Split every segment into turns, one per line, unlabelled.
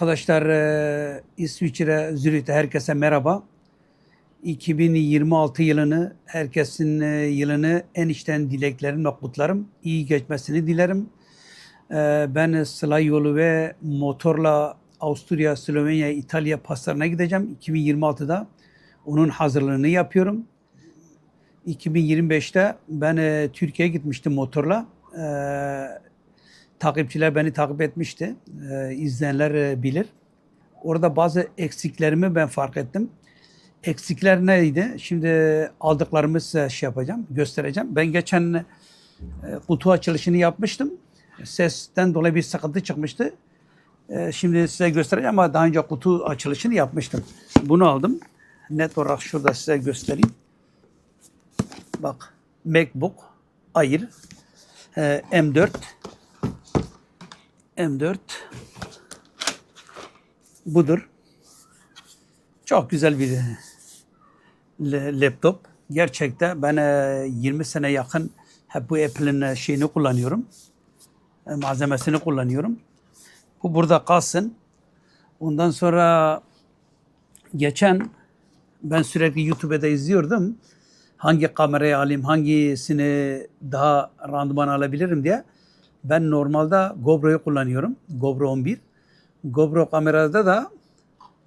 Arkadaşlar e, İsviçre Zürih'te herkese merhaba. 2026 yılını herkesin e, yılını en içten dileklerimle kutlarım. İyi geçmesini dilerim. E, Ben Sıla yolu ve motorla Avusturya, Slovenya, İtalya paslarına gideceğim 2026'da. Onun hazırlığını yapıyorum. 2025'te ben Türkiye'ye gitmiştim motorla. Takipçiler beni takip etmişti. E, izleyenler e, bilir. Orada bazı eksiklerimi ben fark ettim. Eksikler neydi? Şimdi aldıklarımı size şey yapacağım, göstereceğim. Ben geçen e, kutu açılışını yapmıştım. Sesten dolayı bir sıkıntı çıkmıştı. E, şimdi size göstereceğim ama daha önce kutu açılışını yapmıştım. Bunu aldım. Net olarak şurada size göstereyim. Bak MacBook Air e, M4 M4 budur. Çok güzel bir laptop. Gerçekten ben e, 20 sene yakın hep bu Apple'ın e, şeyini kullanıyorum. E, Malzemesini kullanıyorum. Bu burada kalsın. Ondan sonra geçen ben sürekli YouTube'da izliyordum. Hangi kamerayı alayım, hangisini daha randıman alabilirim diye. Ben normalde GoPro'yu kullanıyorum. GoPro 11. GoPro kamerada da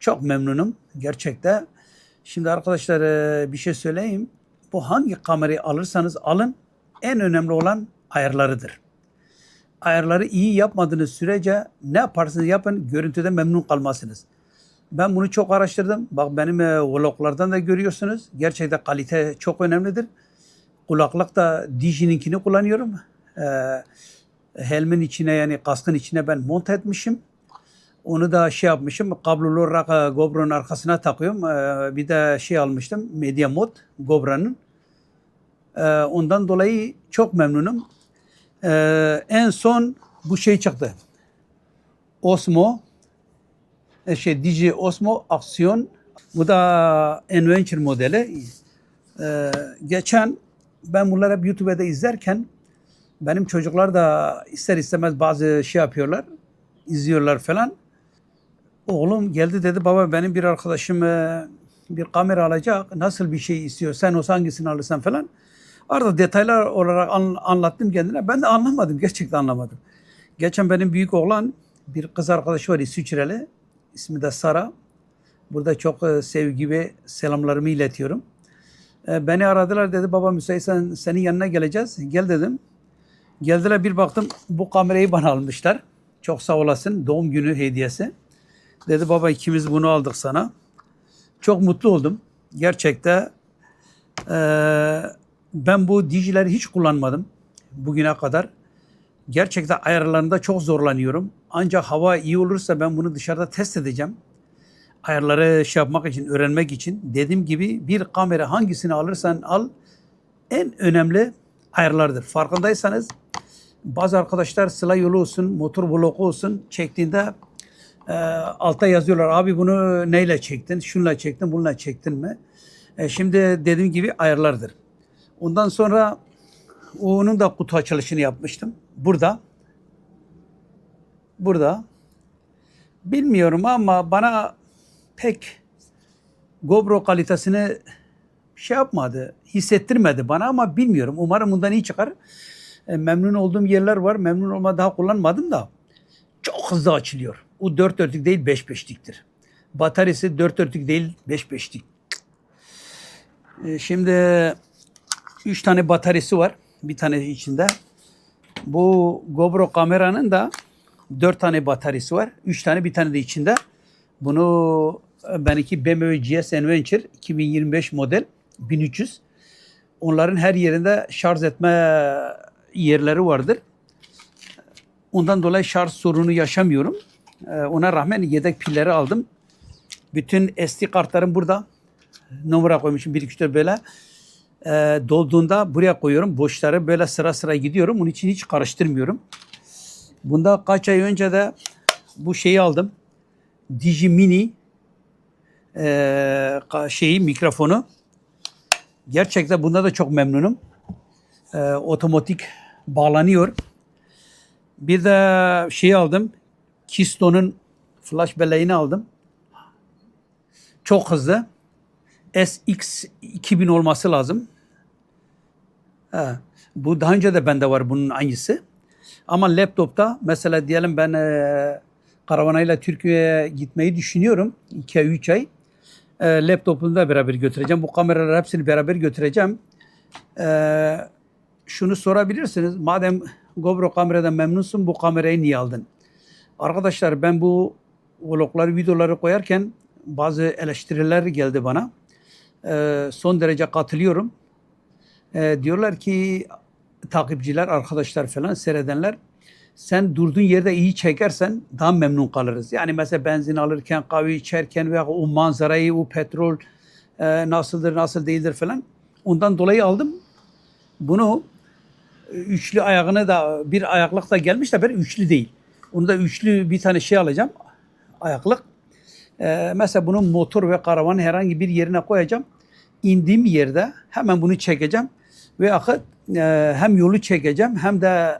çok memnunum gerçekten. Şimdi arkadaşlar e, bir şey söyleyeyim. Bu hangi kamerayı alırsanız alın en önemli olan ayarlarıdır. Ayarları iyi yapmadığınız sürece ne yaparsanız yapın görüntüde memnun kalmazsınız. Ben bunu çok araştırdım. Bak benim e, vloglardan da görüyorsunuz. Gerçekten kalite çok önemlidir. Kulaklık da Digi'ninkini kullanıyorum. Ee, helmin içine yani kaskın içine ben monte etmişim. Onu da şey yapmışım. Kablolu olarak e, GoPro'nun arkasına takıyorum. Ee, bir de şey almıştım. Media Mod GoPro'nun. Ee, ondan dolayı çok memnunum. En son bu şey çıktı. Osmo e, şey Digi Osmo Aksiyon. Bu da Adventure modeli. Geçen ben bunları YouTube'da izlerken benim çocuklar da ister istemez bazı şey yapıyorlar, izliyorlar falan. Oğlum geldi dedi baba benim bir arkadaşım e, bir kamera alacak. Nasıl bir şey istiyor? Sen olsa hangisini alırsan falan. Arada detaylar olarak an- anlattım kendine. Ben de anlamadım. Gerçekten anlamadım. Geçen benim büyük oğlan bir kız arkadaşı var İsviçreli. İsmi de Sara. Burada çok e, sevgi ve selamlarımı iletiyorum. E, Beni aradılar dedi baba müsaitsen senin yanına geleceğiz. Gel dedim. Geldiler bir baktım bu kamerayı bana almışlar. Çok sağ olasın doğum günü hediyesi. Dedi baba ikimiz bunu aldık sana. Çok mutlu oldum. Gerçekten eee, ben bu dijileri hiç kullanmadım bugüne kadar. Gerçekten ayarlarında çok zorlanıyorum. Ancak hava iyi olursa ben bunu dışarıda test edeceğim. Ayarları şey yapmak için, öğrenmek için. Dediğim gibi bir kamera hangisini alırsan al en önemli ayarlardır. Farkındaysanız bazı arkadaşlar sıla yolu olsun, motor vlogu olsun çektiğinde e, altta yazıyorlar. Abi bunu neyle çektin? Şunla çektin, bununla çektin mi? E, şimdi dediğim gibi ayarlardır. Ondan sonra onun da kutu açılışını yapmıştım. Burada. Burada. Bilmiyorum ama bana pek GoPro kalitesini şey yapmadı, hissettirmedi bana ama bilmiyorum. Umarım bundan iyi çıkar. E, memnun olduğum yerler var. Memnun olma daha kullanmadım da çok hızlı açılıyor. O 4 dörtlük değil 5 beşliktir. Bataryası 4 dörtlük değil 5 beşlik. E, şimdi 3 tane bataryası var. Bir tane içinde. Bu GoPro kameranın da 4 tane bataryası var. 3 tane bir tane de içinde. Bunu e, benimki BMW GS Adventure 2025 model 1300. Onların her yerinde şarj etme yerleri vardır. Ondan dolayı şarj sorunu yaşamıyorum. Ee, Ona rağmen yedek pilleri aldım. Bütün SD kartlarım burada. Numara koymuşum 1 2 4 böyle. Ee, dolduğunda buraya koyuyorum. Boşları böyle sıra sıra gidiyorum. Onun için hiç karıştırmıyorum. Bunda kaç ay önce de bu şeyi aldım. Digi Mini ka- şeyi mikrofonu. Gerçekten bunda da çok memnunum. Ee, otomatik bağlanıyor. Bir de şey aldım. Kisto'nun Flash belleğini aldım. Çok hızlı. SX 2000 olması lazım. Ha, bu daha önce de bende var bunun aynısı. Ama laptopta mesela diyelim ben e, karavanayla Türkiye'ye gitmeyi düşünüyorum. 2 ay 3 ay. E, laptopumu da beraber götüreceğim. Bu kameraları hepsini beraber götüreceğim. E, şunu sorabilirsiniz. Madem GoPro kameradan memnunsun bu kamerayı niye aldın? Arkadaşlar ben bu vlogları, videoları koyarken bazı eleştiriler geldi bana. E, son derece katılıyorum. E, diyorlar ki takipçiler, arkadaşlar falan seyredenler sen durduğun yerde iyi çekersen daha memnun kalırız. Yani mesela benzin alırken, kahve içerken veya o manzarayı, o petrol e, nasıldır, nasıl değildir falan. Ondan dolayı aldım. Bunu e, üçlü ayağına da bir ayaklık da gelmiş de ben üçlü değil. Onu da üçlü bir tane şey alacağım. Ayaklık. E, mesela bunu motor ve karavanın herhangi bir yerine koyacağım. İndiğim yerde hemen bunu çekeceğim ve akıt e, hem yolu çekeceğim hem de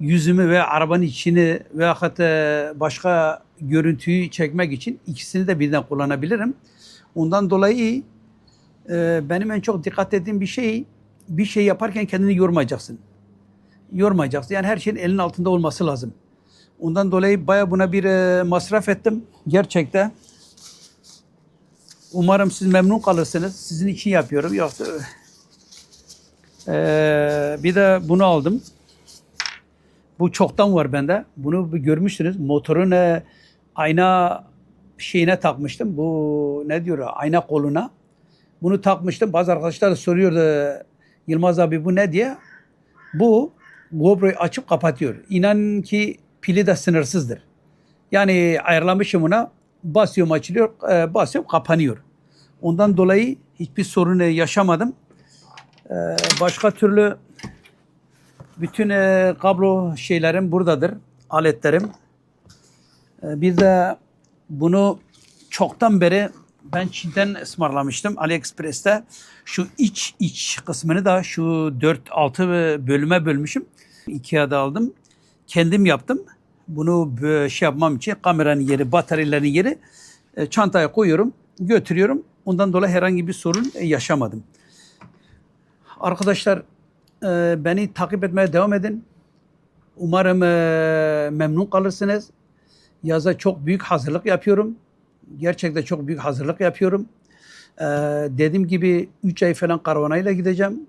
yüzümü ve arabanın içini ve e, başka görüntüyü çekmek için ikisini de birden kullanabilirim. Ondan dolayı e, benim en çok dikkat ettiğim bir şey bir şey yaparken kendini yormayacaksın. Yormayacaksın. Yani her şeyin elin altında olması lazım. Ondan dolayı baya buna bir e, masraf ettim. Gerçekten. Umarım siz memnun kalırsınız. Sizin için yapıyorum. Yoksa ee, bir de bunu aldım. Bu çoktan var bende. Bunu bir görmüşsünüz. Motorun e, ayna şeyine takmıştım. Bu ne diyor? Ayna koluna. Bunu takmıştım. Bazı arkadaşlar da soruyordu. Yılmaz abi bu ne diye. Bu GoPro'yu açıp kapatıyor. İnan ki pili de sınırsızdır. Yani ayarlamışım buna. Basıyorum açılıyor, e, basıyorum kapanıyor. Ondan dolayı hiçbir sorun yaşamadım. Ee, başka türlü bütün e, kablo şeylerim buradadır. Aletlerim. Ee, bir de bunu çoktan beri ben Çin'den ısmarlamıştım AliExpress'te. Şu iç iç kısmını da şu 4-6 bölüme bölmüşüm. Ikea'da aldım. Kendim yaptım. Bunu şey yapmam için kameranın yeri, bataryaların yeri e, çantaya koyuyorum, götürüyorum. Ondan dolayı herhangi bir sorun e, yaşamadım. Arkadaşlar e, beni takip etmeye devam edin. Umarım e, memnun kalırsınız. Yaza çok büyük hazırlık yapıyorum. Gerçekten çok büyük hazırlık yapıyorum. E, dediğim gibi 3 ay falan karavanayla gideceğim.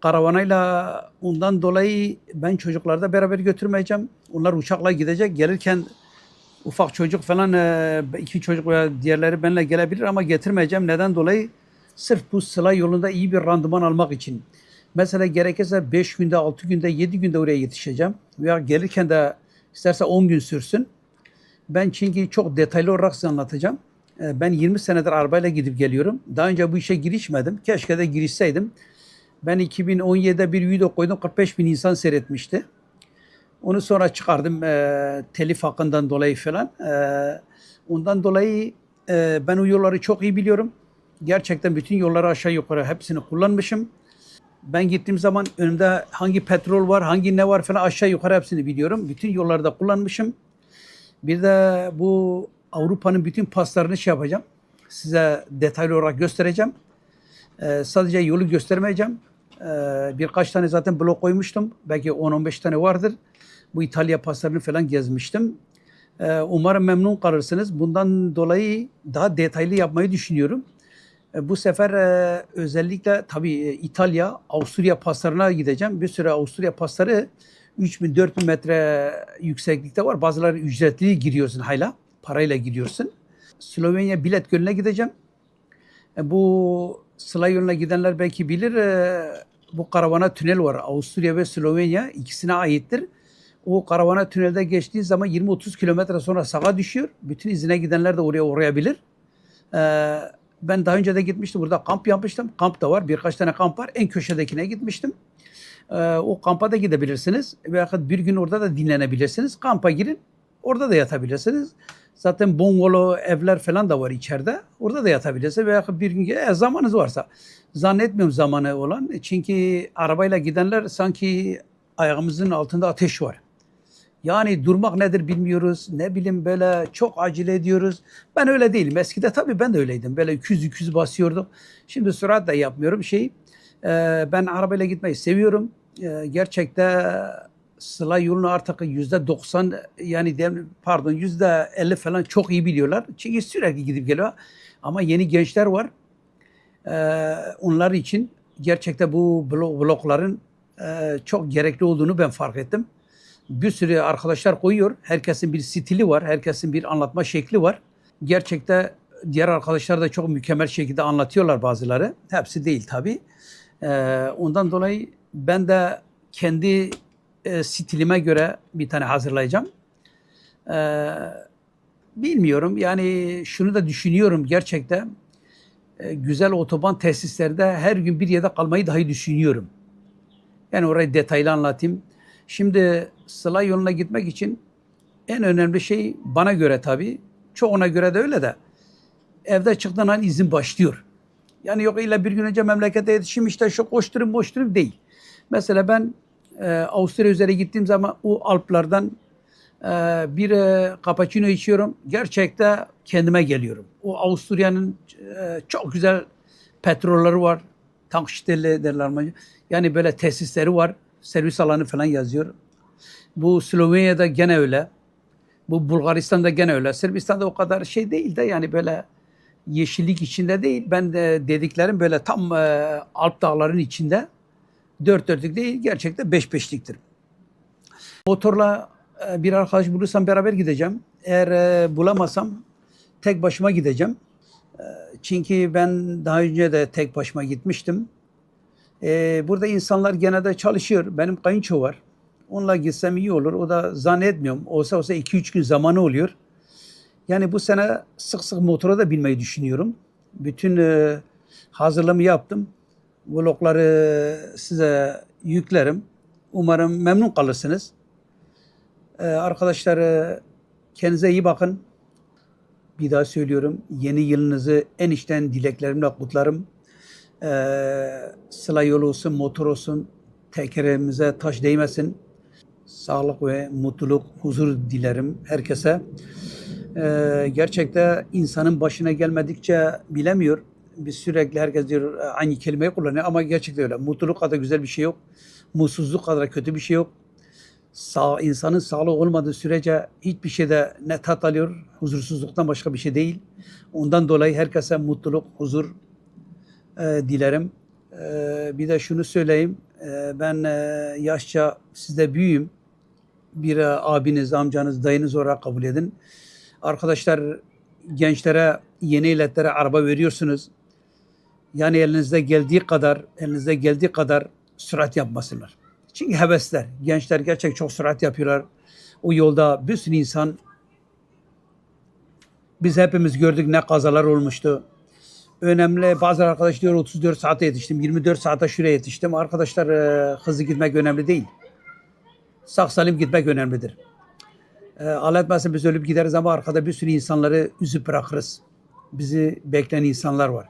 Karavanayla ondan dolayı ben çocukları da beraber götürmeyeceğim. Onlar uçakla gidecek. Gelirken ufak çocuk falan e, iki çocuk veya diğerleri benimle gelebilir ama getirmeyeceğim. Neden dolayı? Sırf bu sıla yolunda iyi bir randıman almak için. Mesela gerekirse 5 günde, 6 günde, 7 günde oraya yetişeceğim. Veya gelirken de isterse 10 gün sürsün. Ben çünkü çok detaylı olarak size anlatacağım. Ee, Ben 20 senedir arabayla gidip geliyorum. Daha önce bu işe girişmedim. Keşke de girişseydim. Ben 2017'de bir video koydum. 45 bin insan seyretmişti. Onu sonra çıkardım e, telif hakkından dolayı falan. E, ondan dolayı e, ben o yolları çok iyi biliyorum. Gerçekten bütün yolları aşağı yukarı hepsini kullanmışım. Ben gittiğim zaman önümde hangi petrol var, hangi ne var falan aşağı yukarı hepsini biliyorum. Bütün yolları da kullanmışım. Bir de bu Avrupa'nın bütün paslarını şey yapacağım. Size detaylı olarak göstereceğim. Ee, sadece yolu göstermeyeceğim. Ee, birkaç tane zaten blok koymuştum. Belki 10-15 tane vardır. Bu İtalya paslarını falan gezmiştim. Ee, umarım memnun kalırsınız. Bundan dolayı daha detaylı yapmayı düşünüyorum. E, Bu sefer e, özellikle tabii e, İtalya, Avusturya paslarına gideceğim. Bir süre Avusturya pasları 3000-4000 metre yükseklikte var. Bazıları ücretli giriyorsun hala. Parayla giriyorsun. Slovenya Bilet Gölü'ne gideceğim. Bu Sıla yoluna gidenler belki bilir. Bu karavana tünel var. Avusturya ve Slovenya ikisine aittir. O karavana tünelde geçtiği zaman 20-30 kilometre sonra sağa düşüyor. Bütün izine gidenler de oraya uğrayabilir. Ee, ben daha önce de gitmiştim. Burada kamp yapmıştım. Kamp da var. Birkaç tane kamp var. En köşedekine gitmiştim. Ee, o kampa da gidebilirsiniz. Veya bir gün orada da dinlenebilirsiniz. Kampa girin. Orada da yatabilirsiniz. Zaten bungalow evler falan da var içeride. Orada da yatabilirsiniz. Veya bir gün eğer zamanınız varsa. Zannetmiyorum zamanı olan. Çünkü arabayla gidenler sanki ayağımızın altında ateş var. Yani durmak nedir bilmiyoruz. Ne bileyim böyle çok acele ediyoruz. Ben öyle değilim. Eskide tabii ben de öyleydim. Böyle 200-200 basıyordum. Şimdi sürat da yapmıyorum. Şey, e, ben arabayla gitmeyi seviyorum. E, gerçekte Sıla yolunu artık yüzde 90 yani pardon yüzde 50 falan çok iyi biliyorlar. Çünkü sürekli gidip geliyor. Ama yeni gençler var. Ee, onlar için gerçekten bu blok, blokların e, çok gerekli olduğunu ben fark ettim. Bir sürü arkadaşlar koyuyor. Herkesin bir stili var. Herkesin bir anlatma şekli var. Gerçekte diğer arkadaşlar da çok mükemmel şekilde anlatıyorlar bazıları. Hepsi değil tabii. Ee, ondan dolayı ben de kendi e, stilime göre bir tane hazırlayacağım. Ee, bilmiyorum yani şunu da düşünüyorum gerçekten e, güzel otoban tesislerde her gün bir yerde kalmayı dahi düşünüyorum. Yani orayı detaylı anlatayım. Şimdi Sıla yoluna gitmek için en önemli şey bana göre tabii, çoğuna göre de öyle de evde çıktığın an izin başlıyor. Yani yok illa bir gün önce memlekete yetişim işte şu koşturayım koşturayım değil. Mesela ben e, Avusturya üzere gittiğim zaman o Alplardan e, bir e, cappuccino içiyorum. Gerçekten kendime geliyorum. O Avusturya'nın e, çok güzel petrolleri var. Tankstelle derler. Yani böyle tesisleri var. Servis alanı falan yazıyor. Bu Slovenya'da gene öyle. Bu Bulgaristan'da gene öyle. Sırbistan'da o kadar şey değil de yani böyle yeşillik içinde değil. Ben de dediklerim böyle tam e, Alp dağların içinde. Dört dörtlük değil gerçekten beş beşliktir. Motorla e, bir arkadaş bulursam beraber gideceğim. Eğer e, bulamazsam tek başıma gideceğim. E, Çünkü ben daha önce de tek başıma gitmiştim. E, Burada insanlar genelde çalışıyor. Benim kayınço var. Onunla gitsem iyi olur. O da zannetmiyorum. Olsa olsa 2-3 gün zamanı oluyor. Yani bu sene sık sık motora da binmeyi düşünüyorum. Bütün e, hazırlığımı yaptım. Vlogları size yüklerim. Umarım memnun kalırsınız. Ee, arkadaşlar e, kendinize iyi bakın. Bir daha söylüyorum. Yeni yılınızı en içten dileklerimle kutlarım. Ee, sıla yolu olsun, motor olsun. Tekerimize taş değmesin. Sağlık ve mutluluk, huzur dilerim herkese. Ee, gerçekten insanın başına gelmedikçe bilemiyor. Biz sürekli herkes diyor aynı kelimeyi kullanıyor ama gerçekten öyle. Mutluluk kadar güzel bir şey yok. Mutsuzluk kadar kötü bir şey yok sağ, insanın sağlığı olmadığı sürece hiçbir şeyde ne tat alıyor, huzursuzluktan başka bir şey değil. Ondan dolayı herkese mutluluk, huzur e, dilerim. E, bir de şunu söyleyeyim, e, ben e, yaşça sizde büyüğüm. Bir e, abiniz, amcanız, dayınız olarak kabul edin. Arkadaşlar gençlere, yeni illetlere araba veriyorsunuz. Yani elinizde geldiği kadar, elinizde geldiği kadar sürat yapmasınlar. Çünkü hevesler. Gençler gerçek çok sürat yapıyorlar. O yolda bir sürü insan biz hepimiz gördük ne kazalar olmuştu. Önemli bazı arkadaş diyor 34 saate yetiştim. 24 saate şuraya yetiştim. Arkadaşlar e, hızlı gitmek önemli değil. Sağ salim gitmek önemlidir. E, Allah etmesin biz ölüp gideriz ama arkada bir sürü insanları üzüp bırakırız. Bizi bekleyen insanlar var.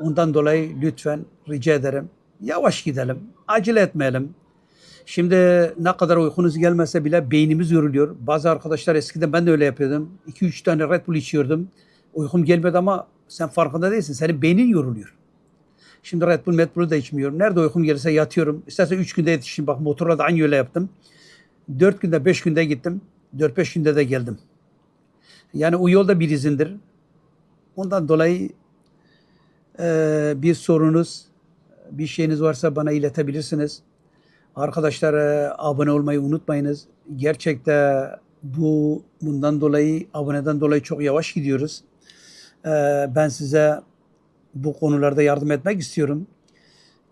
Ondan dolayı lütfen rica ederim yavaş gidelim. Acele etmeyelim. Şimdi ne kadar uykunuz gelmese bile beynimiz yoruluyor. Bazı arkadaşlar eskiden ben de öyle yapıyordum. 2-3 tane Red Bull içiyordum. Uykum gelmedi ama sen farkında değilsin. Senin beynin yoruluyor. Şimdi Red Bull, Red Bull'u da içmiyorum. Nerede uykum gelirse yatıyorum. İstersen 3 günde yetişeyim. Bak motorla da aynı öyle yaptım. 4 günde 5 günde gittim. 4-5 günde de geldim. Yani o yolda bir izindir. Ondan dolayı e, bir sorunuz, bir şeyiniz varsa bana iletebilirsiniz. Arkadaşlar e, abone olmayı unutmayınız. Gerçekten bu bundan dolayı aboneden dolayı çok yavaş gidiyoruz. E, ben size bu konularda yardım etmek istiyorum.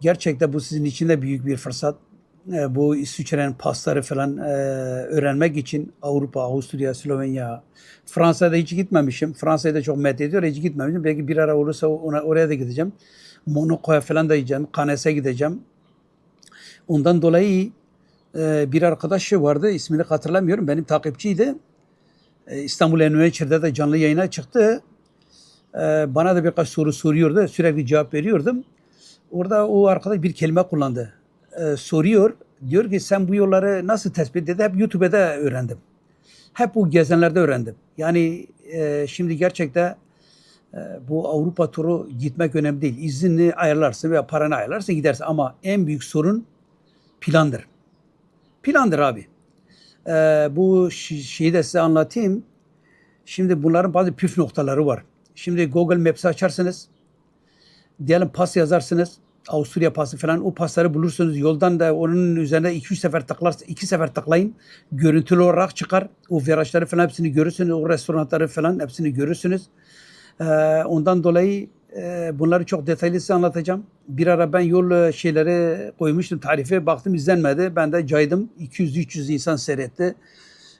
Gerçekten bu sizin için de büyük bir fırsat. E, bu İsviçre'nin pasları falan e, öğrenmek için Avrupa, Avusturya, Slovenya, Fransa'da hiç gitmemişim. Fransa'ya da çok met ediyor. Hiç gitmemişim. Belki bir ara olursa ona, oraya da gideceğim. Monaco'ya falan da gideceğim. Cannes'e gideceğim. Ondan dolayı e, bir arkadaş vardı. ismini hatırlamıyorum. Benim takipçiydi. E, İstanbul Enüveçir'de de canlı yayına çıktı. E, bana da birkaç soru soruyordu. Sürekli cevap veriyordum. Orada o arkadaş bir kelime kullandı. E, soruyor. Diyor ki sen bu yolları nasıl tespit dedi? Hep YouTube'da öğrendim. Hep bu gezenlerde öğrendim. Yani e, şimdi gerçekten e, bu Avrupa turu gitmek önemli değil. İznini ayarlarsın veya paranı ayarlarsın gidersin. Ama en büyük sorun plandır. Plandır abi. E, bu şeyi de size anlatayım. Şimdi bunların bazı püf noktaları var. Şimdi Google Maps'i açarsınız. Diyelim pas yazarsınız. Avusturya pası falan o pasları bulursunuz. Yoldan da onun üzerine 2-3 sefer tıklarsınız. 2 sefer tıklayın. Görüntülü olarak çıkar. O virajları falan hepsini görürsünüz. O restoranları falan hepsini görürsünüz. Ee, ondan dolayı e, bunları çok detaylı size anlatacağım. Bir ara ben yol e, şeyleri koymuştum tarife. Baktım izlenmedi. Ben de caydım. 200-300 insan seyretti.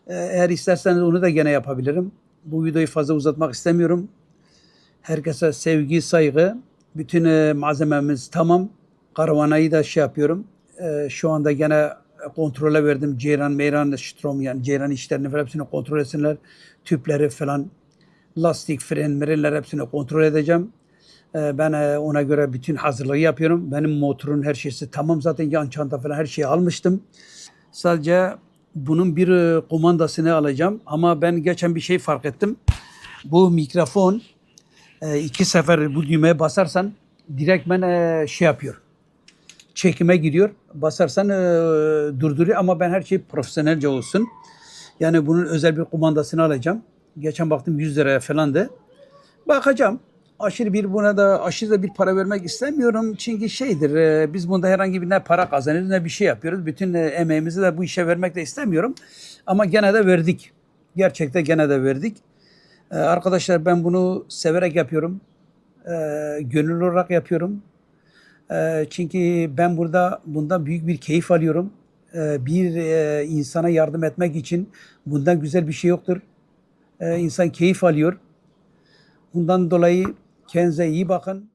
Ee, eğer isterseniz onu da gene yapabilirim. Bu videoyu fazla uzatmak istemiyorum. Herkese sevgi, saygı. Bütün e, malzememiz tamam. Karavanayı da şey yapıyorum. E, şu anda gene kontrole verdim. Ceyran, meyran, strom yani ceyran işlerini falan hepsini kontrol etsinler. Tüpleri falan, lastik, fren, mirenler hepsini kontrol edeceğim. E, ben e, ona göre bütün hazırlığı yapıyorum. Benim motorun her şeysi tamam zaten yan çanta falan her şeyi almıştım. Sadece bunun bir e, kumandasını alacağım. Ama ben geçen bir şey fark ettim. Bu mikrofon e, iki sefer bu düğmeye basarsan direktmen e, şey yapıyor. Çekime giriyor. Basarsan e, durduruyor ama ben her şey profesyonelce olsun. Yani bunun özel bir kumandasını alacağım. Geçen baktım 100 liraya falandı. Bakacağım. Aşırı bir buna da aşırı da bir para vermek istemiyorum. Çünkü şeydir e, biz bunda herhangi bir ne para kazanıyoruz ne bir şey yapıyoruz. Bütün e, emeğimizi de bu işe vermek de istemiyorum. Ama gene de verdik. Gerçekten gene de verdik. Ee, arkadaşlar ben bunu severek yapıyorum. Ee, gönüllü olarak yapıyorum. Ee, çünkü ben burada bundan büyük bir keyif alıyorum. Ee, bir e, insana yardım etmek için bundan güzel bir şey yoktur. Ee, insan keyif alıyor. Bundan dolayı kendinize iyi bakın.